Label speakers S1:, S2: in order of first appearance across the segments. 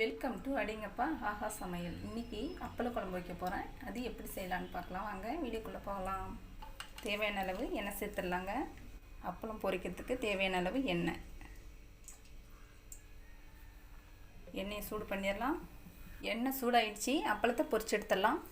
S1: Welcome to அடிங்கப்பா ஆஹா சமையல். இன்றைக்கி அப்பள குழம்பு வைக்க போகிறேன் அது எப்படி செய்யலான்னு பார்க்கலாம். வாங்க வீடியோக்குள்ளே போகலாம். தேவையான அளவு எண்ணெய் சேர்த்துடலாங்க. அப்பளம் பொரிக்கிறதுக்கு தேவையான அளவு எண்ணெய். எண்ணெயை சூடு பண்ணிடலாம். எண்ணெய் சூடாயிடுச்சு. அப்பளத்தை பொரிச்சு எடுத்துடலாம்.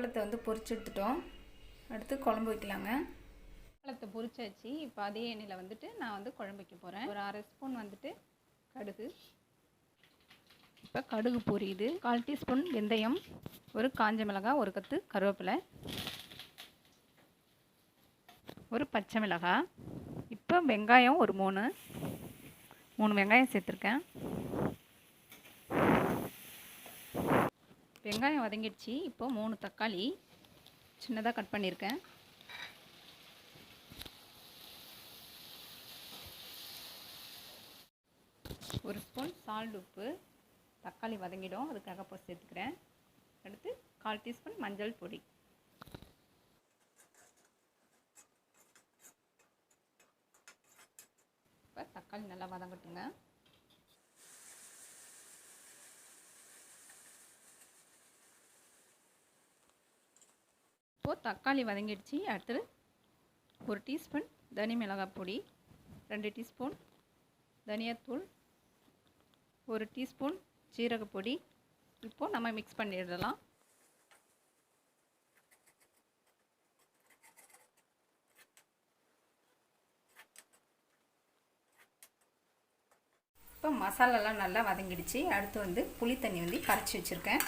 S1: அப்பளத்தை வந்து பொறிச்சு எடுத்துட்டோம். அடுத்து குழம்பு வைக்கலாங்க. அப்பளத்தை பொரிச்சாச்சு இப்போ அதே எண்ணெயில் வந்துட்டு நான் வந்து குழம்பு வைக்க போகிறேன் ஒரு அரை ஸ்பூன் வந்துட்டு கடுகு. இப்போ கடுகு பொரியுது. கால் டீஸ்பூன் வெந்தயம் ஒரு காஞ்ச மிளகாய் ஒரு கத்து கருவேப்பிலை ஒரு பச்சை மிளகாய். இப்போ வெங்காயம் ஒரு மூணு மூணு வெங்காயம் சேர்த்துருக்கேன். வெங்காயம் வதங்கிடுச்சு. இப்போ மூணு தக்காளி சின்னதாக கட் பண்ணியிருக்கேன். ஒரு ஸ்பூன் சால்ட் உப்பு. தக்காளி வதங்கிடும். அதுக்காக இப்போ சேர்த்துக்கிறேன். அடுத்து கால் டீஸ்பூன் மஞ்சள் பொடி. இப்போ தக்காளி நல்லா வதங்கட்டுங்க. இப்போது தக்காளி வதங்கிடுச்சு. அடுத்தது ஒரு டீஸ்பூன் தனி மிளகாய் பொடி ரெண்டு டீஸ்பூன் தனியாத்தூள் ஒரு டீஸ்பூன் ஜீரகப்பொடி இப்போது நம்ம மிக்ஸ் பண்ணிடலாம். இப்போ மசாலாலாம் நல்லா வதங்கிடுச்சு. அடுத்து வந்து புளி தண்ணி வந்து கரைச்சி வச்சுருக்கேன்.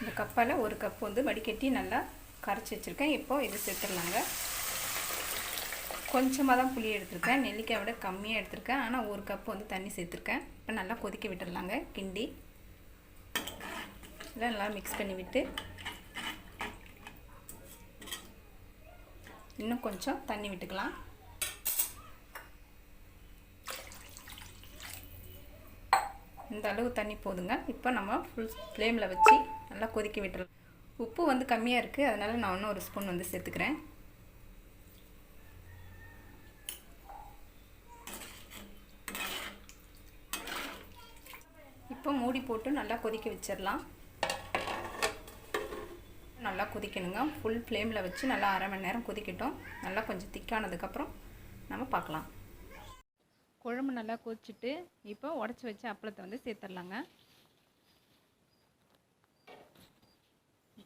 S1: இந்த கப்பால் ஒரு கப் வந்து வடிகட்டி நல்லா கரைச்சி வச்சுருக்கேன். இப்போது இது சேர்த்துடலாங்க. கொஞ்சமாக தான் புளி எடுத்திருக்கேன். நெல்லிக்காய் விட கம்மியாக எடுத்திருக்கேன். ஆனால் ஒரு கப்பு வந்து தண்ணி சேர்த்துருக்கேன். இப்போ நல்லா கொதிக்க விட்டுடலாங்க. கிண்டி. எல்லாம் நல்லா மிக்ஸ் பண்ணி விட்டு. இன்னும் கொஞ்சம் தண்ணி விட்டுக்கலாம். இந்த அளவு தண்ணி போதுங்க. இப்போ நம்ம ஃபுல் ஃப்ளேமில் வச்சு நல்லா கொதிக்க விட்டுடலாம். உப்பு வந்து கம்மியாக இருக்குது அதனால் நான் இன்னும் ஒரு ஸ்பூன் வந்து சேர்த்துக்கிறேன். இப்போ மூடி போட்டு நல்லா கொதிக்க வச்சிடலாம். நல்லா கொதிக்கணுங்க. ஃபுல் ஃப்ளேமில் வச்சு நல்லா அரை மணி நேரம் கொதிக்கட்டும். நல்லா கொஞ்சம் திக்கானதுக்கப்புறம் நம்ம பார்க்கலாம். குழம்பு நல்லா கொதிச்சுட்டு இப்போ உடச்சி வச்சு அப்பளத்தை வந்து சேர்த்துடலாங்க.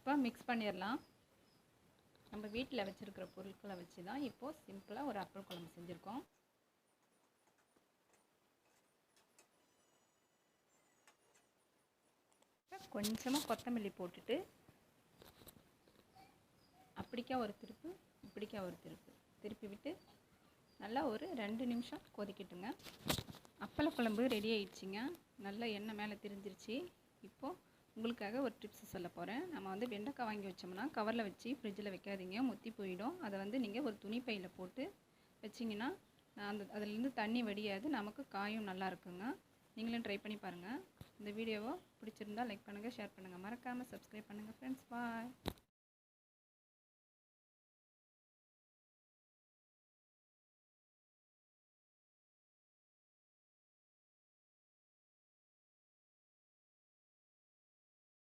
S1: இப்போ மிக்ஸ் பண்ணிடலாம் நம்ம வீட்டில் வச்சுருக்கிற பொருட்களை வச்சு தான் இப்போது சிம்பிளாக ஒரு அப்பள குழம்பு செஞ்சுருக்கோம். கொஞ்சமாக கொத்தமல்லி போட்டுட்டு அப்படிக்கா ஒரு திருப்பு இப்படிக்கா ஒரு திருப்பு. திருப்பி விட்டு நல்லா ஒரு ரெண்டு நிமிஷம் கொதிக்கட்டுங்க. அப்பள குழம்பு ரெடி ஆயிடுச்சிங்க. நல்லா எண்ணெய் மேலே திரிஞ்சிருச்சு. இப்போது உங்களுக்காக ஒரு டிப்ஸ் சொல்ல போகிறேன் நம்ம வந்து வெண்டைக்காய் வாங்கி வச்சோம்னா கவரில் வச்சு ஃப்ரிட்ஜில் வைக்காதீங்க. முத்தி போயிடும். அதை வந்து நீங்கள் ஒரு துணி பையில் போட்டு வச்சிங்கன்னா அந்த அதுலேருந்து தண்ணி வடியாது. நமக்கு காயும் நல்லா இருக்குங்க. நீங்களும் ட்ரை பண்ணி பாருங்கள் இந்த வீடியோவை பிடிச்சிருந்தா லைக் பண்ணுங்கள் ஷேர் பண்ணுங்கள் மறக்காமல் சப்ஸ்கிரைப் பண்ணுங்கள் ஃப்ரெண்ட்ஸ் பாய்